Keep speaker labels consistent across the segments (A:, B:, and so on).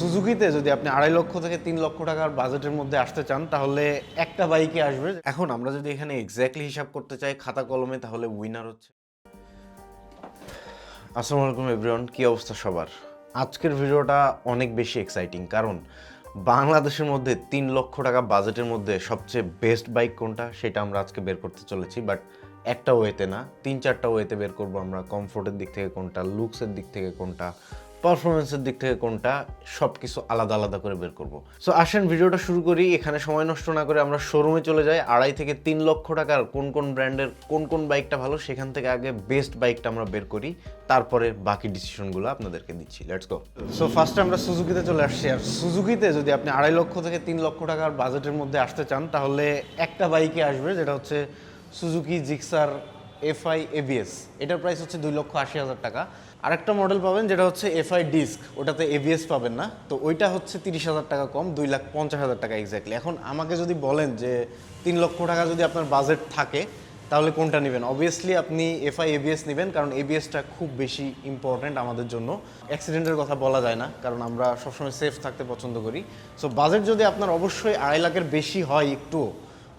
A: সুজুকিতে যদি আপনি আড়াই লক্ষ থেকে তিন লক্ষ টাকার বাজেটের মধ্যে আসতে চান, তাহলে একটা বাইকে আসবে। এখন আমরা যদি এখানে এক্স্যাক্টলি হিসাব করতে চাই, খাতা কলমে, তাহলে উইনার হচ্ছে। আসসালামু আলাইকুম এভরিওয়ান কী অবস্থা সবার? আজকের ভিডিওটা অনেক বেশি এক্সাইটিং কারণ বাংলাদেশের মধ্যে তিন লক্ষ টাকা বাজেটের মধ্যে সবচেয়ে বেস্ট বাইক কোনটা, সেটা আমরা আজকে বের করতে চলেছি বাট একটা ওয়েতে না, তিন চারটা ওয়েতে বের করব আমরা কমফোর্টের দিক থেকে কোনটা লুকসের দিক থেকে কোনটা পারফরমেন্সের দিক থেকে কোনটা সব কিছু আলাদা আলাদা করে বের করব। সো আসেন, ভিডিওটা শুরু করি। এখানে সময় নষ্ট না করে আমরা শোরুমে চলে যাই। আড়াই থেকে তিন লক্ষ টাকার কোন কোন ব্র্যান্ডের কোন কোন বাইকটা ভালো, সেখান থেকে আগে বেস্ট বাইকটা আমরা বের করি। তারপরে বাকি ডিসিশনগুলো আপনাদেরকে দিচ্ছি। লেটস গো সো ফার্স্টে আমরা সুজুকিতে চলে আসছি। আর সুজুকিতে যদি আপনি আড়াই লক্ষ থেকে তিন লক্ষ টাকার বাজেটের মধ্যে আসতে চান, তাহলে একটা বাইকে আসবে, যেটা হচ্ছে সুজুকি জিক্সার এফআই এবিএস এটার প্রাইস হচ্ছে দুই লক্ষ আশি হাজার টাকা। আরেকটা মডেল পাবেন যেটা হচ্ছে এফআই ডিস্ক ওটাতে এবিএস পাবেন না। তো ওইটা হচ্ছে তিরিশ হাজার টাকা কম, দুই লাখ পঞ্চাশ হাজার টাকা এক্স্যাক্টলি এখন আমাকে যদি বলেন যে তিন লক্ষ টাকা যদি আপনার বাজেট থাকে, তাহলে কোনটা নেবেন? অবভিয়াসলি আপনি এফআই এবিএস নেবেন, কারণ এবিএসটা খুব বেশি ইম্পর্ট্যান্ট আমাদের জন্য। অ্যাক্সিডেন্টের কথা বলা যায় না, কারণ আমরা সবসময় সেফ থাকতে পছন্দ করি। সো বাজেট যদি আপনার অবশ্যই আড়াই লাখের বেশি হয় একটু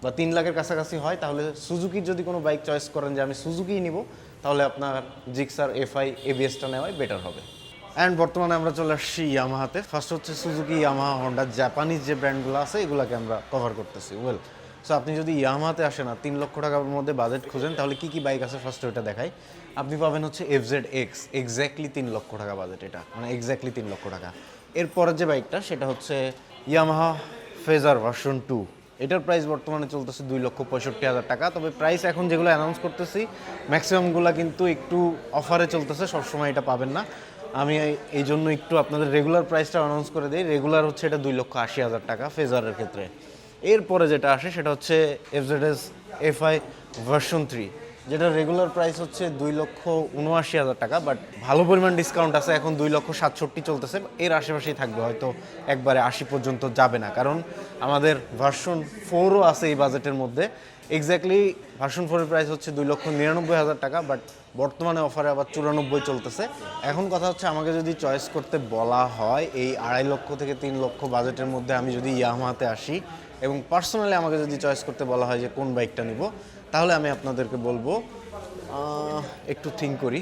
A: বা তিন লাখের কাছাকাছি হয়, তাহলে সুজুকির যদি কোনো বাইক চয়েস করেন যে আমি সুজুকিই নিব, তাহলে আপনার জিক্সার এফআই এবিএসটা নেওয়াই বেটার হবে। অ্যান্ড বর্তমানে আমরা চলে আসছি ইয়ামাহাতে ফার্স্ট হচ্ছে সুজুকি ইয়ামাহা হন্ডা জাপানিজ যে ব্র্যান্ডগুলো আছে, এগুলোকে আমরা কভার করতেছি। ওয়েল সো আপনি যদি ইয়ামাহাতে আসেন আর তিন লক্ষ টাকার মধ্যে বাজেট খুঁজেন, তাহলে কী কী বাইক আছে ফার্স্ট ওইটা দেখাই। আপনি পাবেন হচ্ছে এফজেড এক্স এক্স্যাক্টলি তিন লক্ষ টাকা বাজেট এটা। মানে এক্স্যাক্টলি তিন লক্ষ টাকা। এরপরের যে বাইকটা সেটা হচ্ছে ইয়ামাহা ফেজার ভার্সন টু এটার প্রাইস বর্তমানে চলতেছে দুই লক্ষ পঁয়ষট্টি হাজার টাকা। তবে প্রাইস এখন যেগুলো অ্যানাউন্স করতেছি ম্যাক্সিমামগুলো কিন্তু একটু অফারে চলতেছে, সবসময় এটা পাবেন না। আমি এই- জন্য একটু আপনাদের রেগুলার প্রাইসটা অ্যানাউন্স করে দিই। রেগুলার হচ্ছে এটা দুই লক্ষ আশি হাজার টাকা ফেজারের ক্ষেত্রে। এরপরে যেটা আসে সেটা হচ্ছে এফজেডএস এফআই ভার্সন থ্রি যেটা রেগুলার প্রাইস হচ্ছে দুই লক্ষ উনআশি হাজার টাকা বাট ভালো পরিমাণ ডিসকাউন্ট আছে, এখন দুই লক্ষ সাতষট্টি চলতেছে, এর আশেপাশেই থাকবে, হয়তো একবারে আশি পর্যন্ত যাবে না। কারণ আমাদের ভার্সন ফোরও আছে এই বাজেটের মধ্যে। এক্স্যাক্টলি ভার্সন ফোরের প্রাইস হচ্ছে দুই লক্ষ নিরানব্বই হাজার টাকা বাট বর্তমানে অফারে আবার চুরানব্বই চলতেছে। এখন কথা হচ্ছে আমাকে যদি চয়েস করতে বলা হয়, এই আড়াই লক্ষ থেকে তিন লক্ষ বাজেটের মধ্যে আমি যদি ইয়ামাহাতে আসি, এবং পার্সোনালি আমাকে যদি চয়েস করতে বলা হয় যে কোন বাইকটা নিব তাহলে আমি আপনাদেরকে বলব একটু থিঙ্ক করি।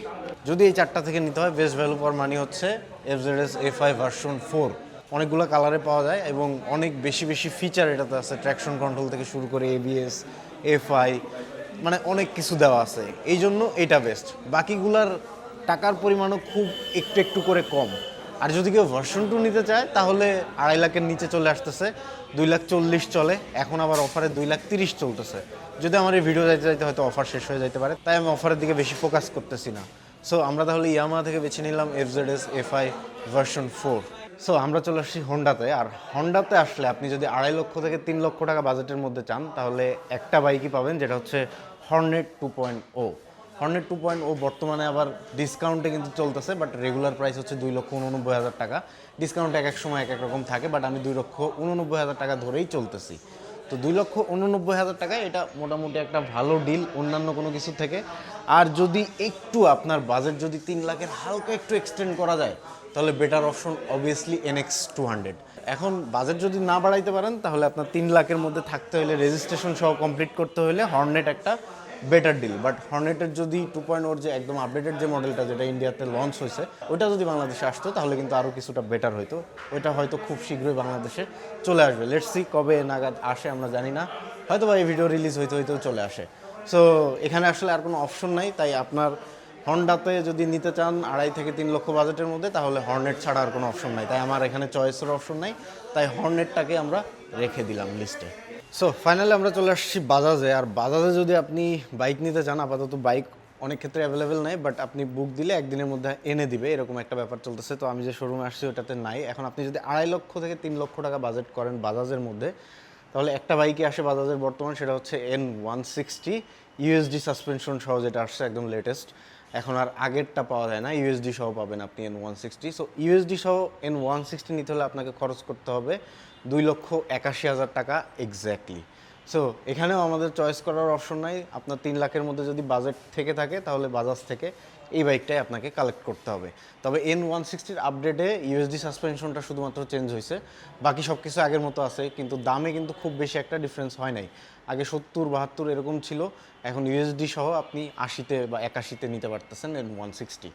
A: যদি এই চারটা থেকে নিতে হয় বেস্ট ভ্যালু ফর মানি হচ্ছে FZS F I version four অনেকগুলো কালারে পাওয়া যায় এবং অনেক বেশি বেশি ফিচার এটাতে আছে ট্র্যাকশন কন্ট্রোল থেকে শুরু করে এবিএস এফআই মানে অনেক কিছু দেওয়া আছে। এই জন্য এটা বেস্ট বাকিগুলার টাকার পরিমাণও খুব একটু একটু করে কম। আর যদি কেউ ভার্সন টু নিতে চায়, তাহলে আড়াই লাখের নিচে চলে আসতেছে। দুই লাখ চল্লিশ চলে। এখন আবার অফারে দুই লাখ তিরিশ চলতেছে। যদি আমার এই ভিডিও যাইতে যাইতে হয়তো অফার শেষ হয়ে যেতে পারে। তাই আমি অফারের দিকে বেশি ফোকাস করতেছি না। সো আমরা তাহলে ইয়ামা থেকে বেছে নিলাম F Z S F I version four so আমরা চলে আসছি হন্ডাতে আর হন্ডাতে আসলে আপনি যদি আড়াই লক্ষ থেকে তিন লক্ষ টাকা বাজেটের মধ্যে চান, তাহলে একটা বাইকই পাবেন, যেটা হচ্ছে Hornet two point o Hornet two point o বর্তমানে আবার ডিসকাউন্টে কিন্তু চলতেছে বাট রেগুলার প্রাইস হচ্ছে দুই লক্ষ উননব্বই হাজার টাকা। ডিসকাউন্ট এক এক সময় এক এক রকম থাকে বাট আমি দুই লক্ষ উননব্বই হাজার টাকা ধরেই চলতেছি। তো দুই লক্ষ উননব্বই হাজার টাকায় এটা মোটামুটি একটা ভালো ডিল অন্যান্য কোনো কিছু থেকে। আর যদি একটু আপনার বাজেট যদি তিন লাখের হালকা একটু এক্সটেন্ড করা যায়, তাহলে better option obviously NX two hundred এখন বাজেট যদি না বাড়াইতে পারেন, তাহলে আপনার তিন লাখের মধ্যে থাকতে হলে রেজিস্ট্রেশন সহ কমপ্লিট করতে হলে হর্নেট একটা বেটার ডিল বাট হর্নেটের যদি টু পয়েন্ট ওর যে একদম আপডেটেড যে মডেলটা যেটা ইন্ডিয়াতে লঞ্চ হয়েছে, ওইটা যদি বাংলাদেশে আসতো, তাহলে কিন্তু আরও কিছুটা বেটার হতো ওইটা হয়তো খুব শীঘ্রই বাংলাদেশে চলে আসবে। লেটস কবে নাগাদ আসে, আমরা জানি না। হয়তো বা এই ভিডিও রিলিজ হইতে হইতেও চলে আসে। সো এখানে আসলে আর কোনো অপশন নাই। তাই আপনার হন্ডাতে যদি নিতে চান আড়াই থেকে তিন লক্ষ বাজেটের মধ্যে, তাহলে হর্নেট ছাড়া আর কোনো অপশন নাই। তাই আমার এখানে চয়েসের অপশন নাই। তাই হর্নেটটাকে আমরা রেখে দিলাম লিস্টে সো ফাইনালি আমরা চলে আসছি বাজাজে আর বাজাজে যদি আপনি বাইক নিতে চান, আপাতত বাইক অনেক ক্ষেত্রে অ্যাভেলেবেল নাই বাট আপনি বুক দিলে একদিনের মধ্যে এনে দিবে, এরকম একটা ব্যাপার চলতেছে। তো আমি যে শোরুমে আসছি, ওটাতে নাই। এখন আপনি যদি আড়াই লক্ষ থেকে তিন লক্ষ টাকা বাজেট করেন বাজাজের মধ্যে, তাহলে একটা বাইকে আসে বাজাজের বর্তমান, সেটা হচ্ছে N one sixty USD suspension সহ যেটা আসছে, একদম লেটেস্ট এখন আর আগেরটা পাওয়া যায় না ইউএসডি সহ পাবেন আপনি N one sixty so USD সহ এন ওয়ান সিক্সটি নিতে হলে আপনাকে খরচ করতে হবে দুই লক্ষ একাশি হাজার টাকা এক্স্যাক্টলি সো এখানেও আমাদের চয়েস করার অপশন নাই। আপনার তিন লাখের মধ্যে যদি বাজেট থেকে থাকে, তাহলে বাজাজ থেকে এই বাইকটাই আপনাকে কালেক্ট করতে হবে। তবে এন ওয়ান সিক্সটির আপডেটে ইউএসডি সাসপেনশনটা শুধুমাত্র চেঞ্জ হয়েছে। বাকি সব কিছু আগের মতো আছে, কিন্তু দামে কিন্তু খুব বেশি একটা ডিফারেন্স হয় নাই। আগে সত্তর, বাহাত্তর এরকম ছিল, এখন ইউএসডি সহ আপনি আশিতে বা একাশিতে নিতে পারতেছেন এন ওয়ান সিক্সটি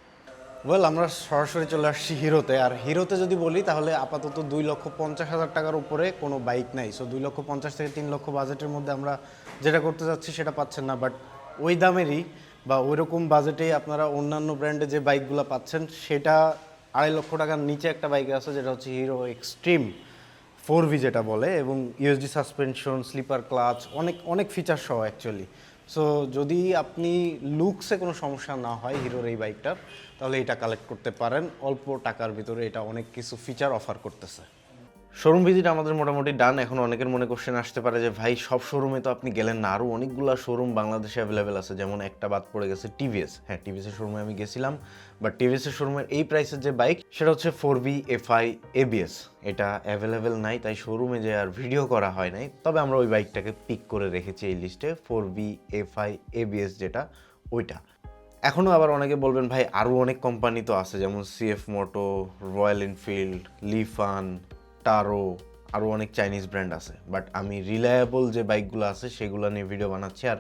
A: ওয়েল আমরা সরাসরি চলে আসছি হিরোতে। আর হিরোতে যদি বলি, তাহলে আপাতত দুই লক্ষ পঞ্চাশ হাজার টাকার উপরে কোনো বাইক নাই। সো দুই লক্ষ পঞ্চাশ থেকে তিন লক্ষ বাজেটের মধ্যে আমরা যেটা করতে যাচ্ছি সেটা পাচ্ছেন না। বাট ওই দামেরই বা ওই রকম বাজেটেই আপনারা অন্যান্য ব্র্যান্ডে যে বাইকগুলো পাচ্ছেন, সেটা আড়াই লক্ষ টাকার নিচে একটা বাইক আছে, যেটা হচ্ছে হিরো এক্সট্রিম ফোর ভি যেটা বলে, এবং ইউএসডি সাসপেনশন স্লিপার ক্লাচ অনেক অনেক ফিচার সহ অ্যাকচুয়ালি সো যদি আপনি লুকসে কোনো সমস্যা না হয় হিরোর এই বাইকটার তাহলে এটা কালেক্ট করতে পারেন। অল্প টাকার ভিতরে এটা অনেক কিছু ফিচার অফার করতেছে। শোরুম ভিজিট আমাদের মোটামুটি ডান এখন অনেকের মনে কোশ্চেন আসতে পারে যে, ভাই, সব শোরুমে তো আপনি গেলেন না। আরও অনেকগুলো শোরুম বাংলাদেশে অ্যাভেলেবেল আছে। যেমন একটা বাদ পড়ে গেছে টিভিএস হ্যাঁ টিভিএসের শোরুমে আমি গেছিলাম বাট টিভিএসের শোরুমের এই প্রাইসের যে বাইক সেটা হচ্ছে ফোর বি এফআই এবিএস এটা অ্যাভেলেবেল নাই, তাই শোরুমে যে আর ভিডিও করা হয় নাই। তবে আমরা ওই বাইকটাকে পিক করে রেখেছি এই লিস্টে ফোর বি এফআই এবিএস যেটা, ওইটা। এখনও আবার অনেকে বলবেন, ভাই আরও অনেক কোম্পানি তো আছে, যেমন CF Moto Royal Enfield Lifan Taro আরও অনেক চাইনিজ ব্র্যান্ড আছে। বাট আমি রিলায়েবল যে বাইকগুলো আছে, সেগুলো নিয়ে ভিডিও বানাচ্ছি। আর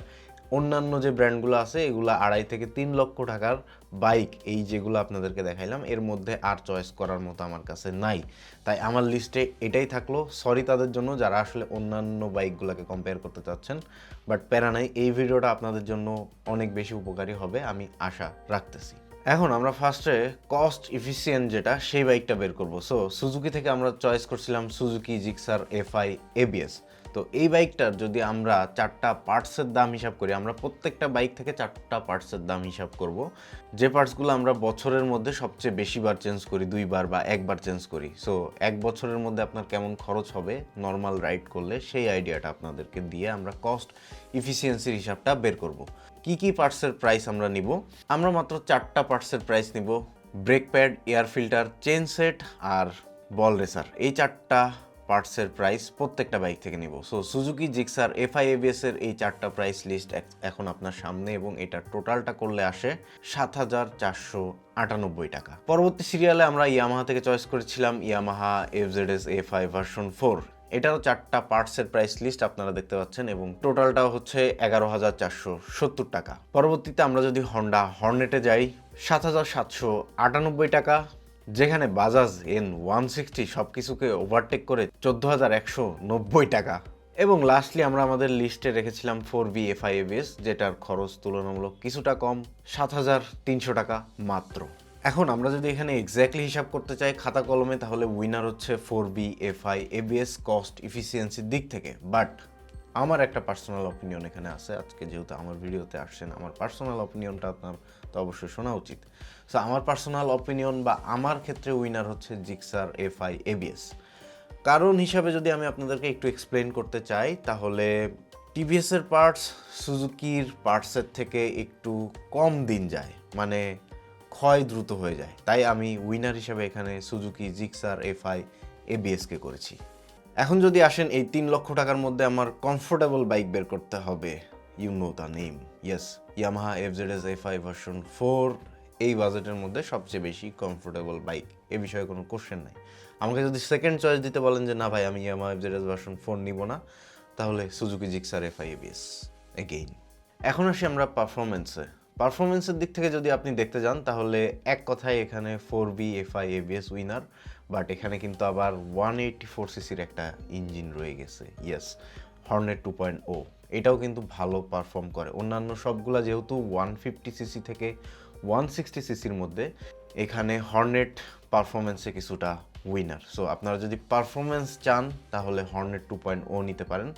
A: অন্যান্য যে ব্র্যান্ডগুলো আছে, এগুলো আড়াই থেকে তিন লক্ষ টাকার বাইক এই যেগুলো আপনাদেরকে দেখাইলাম, এর মধ্যে আর চয়েস করার মতো আমার কাছে নাই। তাই আমার লিস্টে এটাই থাকল। সরি তাদের জন্য যারা আসলে অন্যান্য বাইকগুলোকে কম্পেয়ার করতে চাচ্ছেন বাট প্যারা নাই, এই ভিডিওটা আপনাদের জন্য অনেক বেশি উপকারী হবে, আমি আশা রাখতেছি। এখন আমরা ফার্স্টে কস্ট ইফিসিয়েন্ট যেটা, সেই বাইকটা বের করব। সো সুজুকি থেকে আমরা চয়েস করছিলাম সুজুকি জিক্সার এফআই এবিএস তো এই বাইকটার যদি আমরা চারটা পার্টসের দাম হিসাব করি, আমরা প্রত্যেকটা বাইক থেকে চারটা পার্টসের দাম হিসাব করব। যে পার্টসগুলো আমরা বছরের মধ্যে সবচেয়ে বেশিবার চেঞ্জ করি, দুইবার বা একবার চেঞ্জ করি। সো এক বছরের মধ্যে আপনার কেমন খরচ হবে নর্মাল রাইড করলে সেই আইডিয়াটা আপনাদেরকে দিয়ে আমরা কস্ট ইফিসিয়েন্সির হিসাবটা বের করব। কি কি পার্টসের প্রাইস আমরা নিব? আমরা মাত্র চারটা পার্টসের প্রাইস নিব। Brake pad air filter chain set আর বল রেসার এই চারটা পার্টসের প্রাইস প্রত্যেকটা বাইক থেকে নিব। সো সুজুকি জিক্সার এফআই এর এই চারটা প্রাইস লিস্ট এখন আপনার সামনে এবং এটা টোটালটা করলে আসে সাত হাজার চারশো আটানব্বই টাকা। পরবর্তী সিরিয়ালে আমরা ইয়ামাহা থেকে চয়েস করেছিলাম Yamaha FZS F I version four এটারও চারটা পার্টসের প্রাইস লিস্ট আপনারা দেখতে পাচ্ছেন এবং টোটালটা হচ্ছে এগারো হাজার চারশো সত্তর টাকা। পরবর্তীতে আমরা যদি হন্ডা হর্নেটে যাই, সাত হাজার সাতশো আটানব্বই টাকা। যেখানে বাজাজ এন ওয়ান সিক্সটি সব কিছুকে ওভারটেক করে চোদ্দ হাজার একশো নব্বই টাকা। এবং লাস্টলি আমরা আমাদের লিস্টে রেখেছিলাম ফোর বি এফআইএবিএস যেটার খরচ তুলনামূলক কিছুটা কম, সাত হাজার তিনশো টাকা মাত্র। এখন আমরা যদি এখানে এক্স্যাক্টলি হিসাব করতে চাই খাতা কলমে, তাহলে উইনার হচ্ছে four V F FI ABS cost ইফিসিয়েন্সির দিক থেকে। বাট আমার একটা পার্সোনাল অপিনিয়ন এখানে আছে। আজকে যেহেতু আমার ভিডিওতে আসছেন, আমার পার্সোনাল অপিনিয়নটা আপনার তো অবশ্যই শোনা উচিত। সো আমার পার্সোনাল অপিনিয়ন বা আমার ক্ষেত্রে উইনার হচ্ছে জিক্সার এফআই এবিএস কারণ হিসাবে যদি আমি আপনাদেরকে একটু এক্সপ্লেন করতে চাই, তাহলে টিভিএসের পার্টস সুজুকির পার্টসের থেকে একটু কম দিন যায় মানে ক্ষয় দ্রুত হয়ে যায়। তাই আমি উইনার হিসাবে এখানে সুজুকি জিক্সার এফআই এবিএসকে করেছি। এখন যদি আসেন এই তিন লক্ষ টাকার মধ্যে আমার কমফোর্টেবল বাইক বের করতে হবে। You know the name yes Yamaha FZS FI version four এই বাজেটের মধ্যে সবচেয়ে বেশি কমফোর্টেবল বাইক এ বিষয়ে কোনো কোশ্চেন নাই। আমাকে যদি সেকেন্ড চয়েস দিতে বলেন যে, না ভাই, আমি Yamaha F Z S version four নিব না, তাহলে Suzuki Gixxer FI ABS again এখন আসি আমরা পারফরমেন্সে পারফরমেন্সের দিক থেকে যদি আপনি দেখতে যান, তাহলে এক কথায় এখানে four V FI ABS winner but এখানে কিন্তু আবার ওয়ান এইটটি ফোর সিসির একটা ইঞ্জিন রয়ে গেছে। Yes Hornet two point o এটাও কিন্তু ভালো পারফর্ম করে। অন্যান্য সবগুলা যেহেতু ওয়ান ফিফটি সিসি থেকে ওয়ান সিক্সটি সিসির মধ্যে, এখানে হর্নেট পারফরমেন্সে কিছুটা উইনার সো আপনারা যদি পারফরমেন্স চান, তাহলে হর্নেট টু পয়েন্ট ও নিতে পারেন।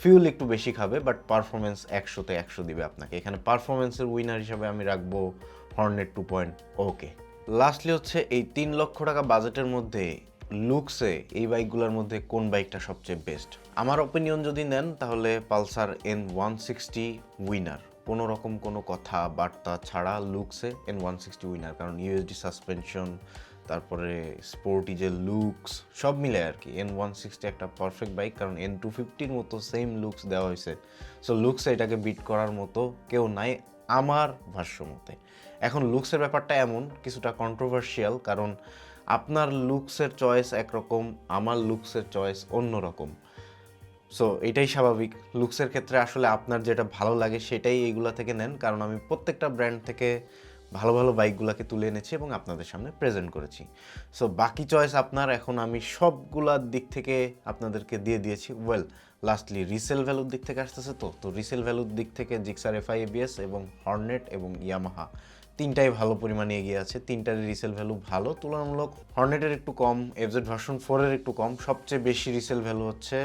A: ফিউল একটু বেশি খাবে বাট পারফরমেন্স একশোতে একশো দিবে আপনাকে। এখানে পারফরমেন্সের উইনার হিসাবে আমি রাখব Hornet two point okay lastly হচ্ছে এই তিন লক্ষ টাকা বাজেটের মধ্যে লুকসে এই বাইকগুলোর মধ্যে কোন বাইকটা সবচেয়ে বেস্ট আমার ওপিনিয়ন যদি নেন, তাহলে Pulsar N one sixty winner কোনো রকম কোনো কথা, বার্তা ছাড়া লুকসে এন ওয়ান সিক্সটি উইনার কারণ ইউএসডি সাসপেনশন তারপরে স্পোর্টি যে লুকস সব মিলে আর কি। এন ওয়ান সিক্সটি একটা পারফেক্ট বাইক কারণ এন টু ফিফটির মতো সেম লুকস দেওয়া হয়েছে। সো লুকসে এটাকে বিট করার মতো কেউ নাই। আমার ভাষ্যমতে। এখন লুকসের ব্যাপারটা এমন, কিছুটা কন্ট্রোভার্সিয়াল কারণ আপনার লুকসের চয়েস একরকম, আমার লুকসের চয়েস অন্যরকম। সো এটাই স্বাভাবিক। লুকসের ক্ষেত্রে আসলে আপনার যেটা ভালো লাগে সেটাই এইগুলা থেকে নেন, কারণ আমি প্রত্যেকটা ব্র্যান্ড থেকে ভালো ভালো বাইকগুলোকে তুলে এনেছি এবং আপনাদের সামনে প্রেজেন্ট করেছি। সো বাকি চয়েস আপনার, এখন আমি সবগুলার দিক থেকে আপনাদেরকে দিয়ে দিয়েছি। ওয়েল লাস্টলি রিসেল ভ্যালুর দিক থেকে আসতেছে তো তো রিসেল ভ্যালুর দিক থেকে জিক্সার এফআই এবিএস এবং হর্নেট এবং ইয়ামাহা তিনটাই ভালো পরিমাণে এগিয়ে আছে তিনটার রিসেল ভ্যালু ভালো। তুলনামূলক হর্নেটের একটু কম এফজেড ভার্সন ফোরের একটু কম। সবচেয়ে বেশি রিসেল ভ্যালু হচ্ছে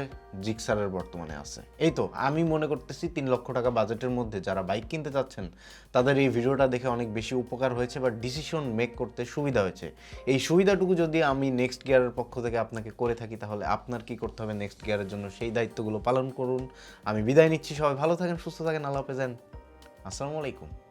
A: জিক্সারের বর্তমানে আছে। এই তো, আমি মনে করতেছি তিন লক্ষ টাকা বাজেটের মধ্যে যারা বাইক কিনতে চাচ্ছেন তাদের এই ভিডিওটা দেখে অনেক বেশি উপকার হয়েছে বা ডিসিশন মেক করতে সুবিধা হয়েছে। এই সুবিধাটুকু যদি আমি নেক্সট গিয়ারের পক্ষ থেকে আপনাকে করে থাকি, তাহলে আপনার কি করতে হবে নেক্সট গিয়ারের জন্য? সেই দায়িত্বগুলো পালন করুন। আমি বিদায় নিচ্ছি সবাই। ভালো থাকেন, সুস্থ থাকেন। আল্লাহ হাফেজ। আসসালামু আলাইকুম।